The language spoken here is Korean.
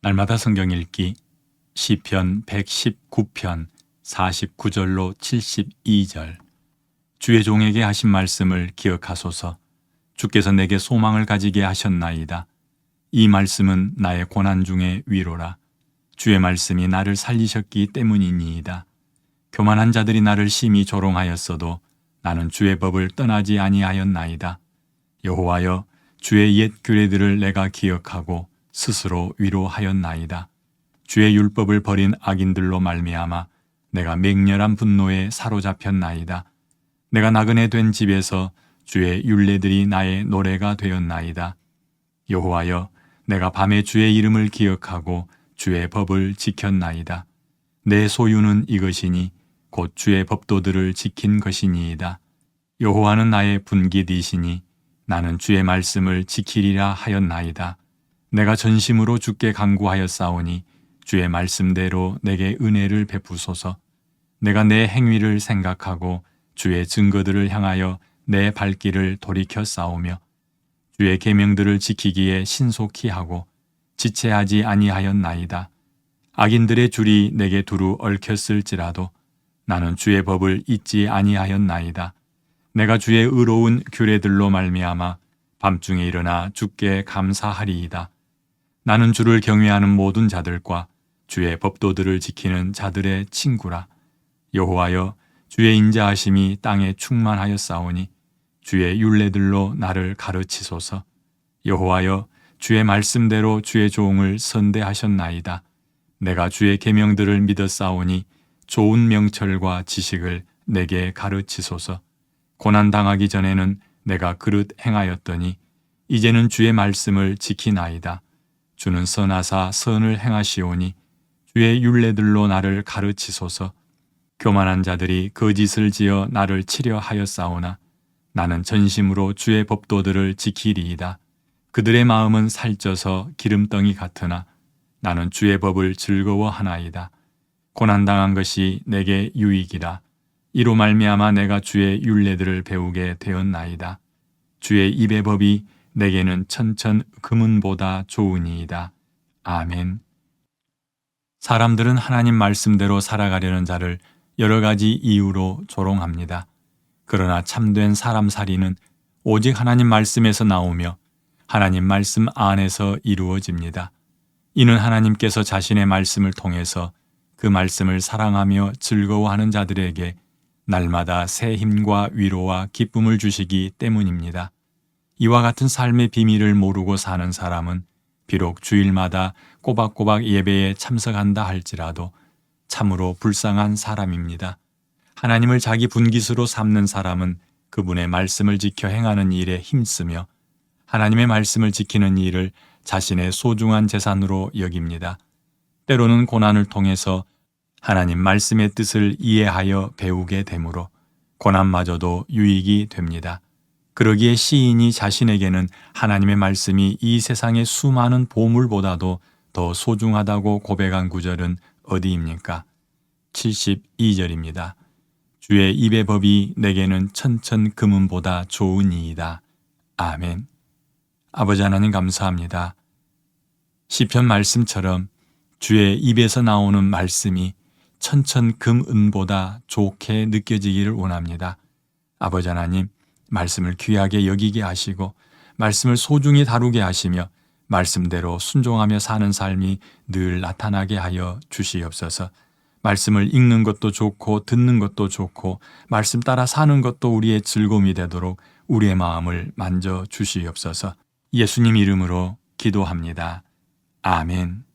날마다 성경 읽기 시편 119편 49절로 72절 주의 종에게 하신 말씀을 기억하소서 주께서 내게 소망을 가지게 하셨나이다. 이 말씀은 나의 고난 중에 위로라. 주의 말씀이 나를 살리셨기 때문이니이다. 교만한 자들이 나를 심히 조롱하였어도 나는 주의 법을 떠나지 아니하였나이다. 여호와여 주의 옛 규례들을 내가 기억하고 스스로 위로하였나이다. 주의 율법을 버린 악인들로 말미암아 내가 맹렬한 분노에 사로잡혔나이다. 내가 나그네 된 집에서 주의 율례들이 나의 노래가 되었나이다. 여호와여 내가 밤에 주의 이름을 기억하고 주의 법을 지켰나이다. 내 소유는 이것이니 곧 주의 법도들을 지킨 것이니이다. 여호와는 나의 분깃이시니 나는 주의 말씀을 지키리라 하였나이다. 내가 전심으로 주께 간구하였사오니 주의 말씀대로 내게 은혜를 베푸소서. 내가 내 행위를 생각하고 주의 증거들을 향하여 내 발길을 돌이켜 싸우며 주의 계명들을 지키기에 신속히 하고 지체하지 아니하였나이다. 악인들의 줄이 내게 두루 얽혔을지라도 나는 주의 법을 잊지 아니하였나이다. 내가 주의 의로운 규례들로 말미암아 밤중에 일어나 주께 감사하리이다. 나는 주를 경외하는 모든 자들과 주의 법도들을 지키는 자들의 친구라. 여호와여 주의 인자하심이 땅에 충만하였사오니 주의 율례들로 나를 가르치소서. 여호와여 주의 말씀대로 주의 종을 선대하셨나이다. 내가 주의 계명들을 믿었사오니 좋은 명철과 지식을 내게 가르치소서. 고난 당하기 전에는 내가 그릇 행하였더니 이제는 주의 말씀을 지키나이다. 주는 선하사 선을 행하시오니 주의 율례들로 나를 가르치소서. 교만한 자들이 거짓을 지어 나를 치려 하였사오나 나는 전심으로 주의 법도들을 지키리이다. 그들의 마음은 살쪄서 기름덩이 같으나 나는 주의 법을 즐거워하나이다. 고난당한 것이 내게 유익이라. 이로 말미암아 내가 주의 율례들을 배우게 되었나이다. 주의 입의 법이 내게는 천천 금은보다 좋으니이다. 아멘. 사람들은 하나님 말씀대로 살아가려는 자를 여러 가지 이유로 조롱합니다. 그러나 참된 사람 살이는 오직 하나님 말씀에서 나오며 하나님 말씀 안에서 이루어집니다. 이는 하나님께서 자신의 말씀을 통해서 그 말씀을 사랑하며 즐거워하는 자들에게 날마다 새 힘과 위로와 기쁨을 주시기 때문입니다. 이와 같은 삶의 비밀을 모르고 사는 사람은 비록 주일마다 꼬박꼬박 예배에 참석한다 할지라도 참으로 불쌍한 사람입니다. 하나님을 자기 분깃으로 삼는 사람은 그분의 말씀을 지켜 행하는 일에 힘쓰며 하나님의 말씀을 지키는 일을 자신의 소중한 재산으로 여깁니다. 때로는 고난을 통해서 하나님 말씀의 뜻을 이해하여 배우게 되므로 고난마저도 유익이 됩니다. 그러기에 시인이 자신에게는 하나님의 말씀이 이 세상의 수많은 보물보다도 더 소중하다고 고백한 구절은 어디입니까? 72절입니다. 주의 입의 법이 내게는 천천 금은보다 좋으니이다. 아멘. 아버지 하나님 감사합니다. 시편 말씀처럼 주의 입에서 나오는 말씀이 천천 금은보다 좋게 느껴지기를 원합니다. 아버지 하나님, 말씀을 귀하게 여기게 하시고 말씀을 소중히 다루게 하시며 말씀대로 순종하며 사는 삶이 늘 나타나게 하여 주시옵소서. 말씀을 읽는 것도 좋고 듣는 것도 좋고 말씀 따라 사는 것도 우리의 즐거움이 되도록 우리의 마음을 만져 주시옵소서. 예수님 이름으로 기도합니다. 아멘.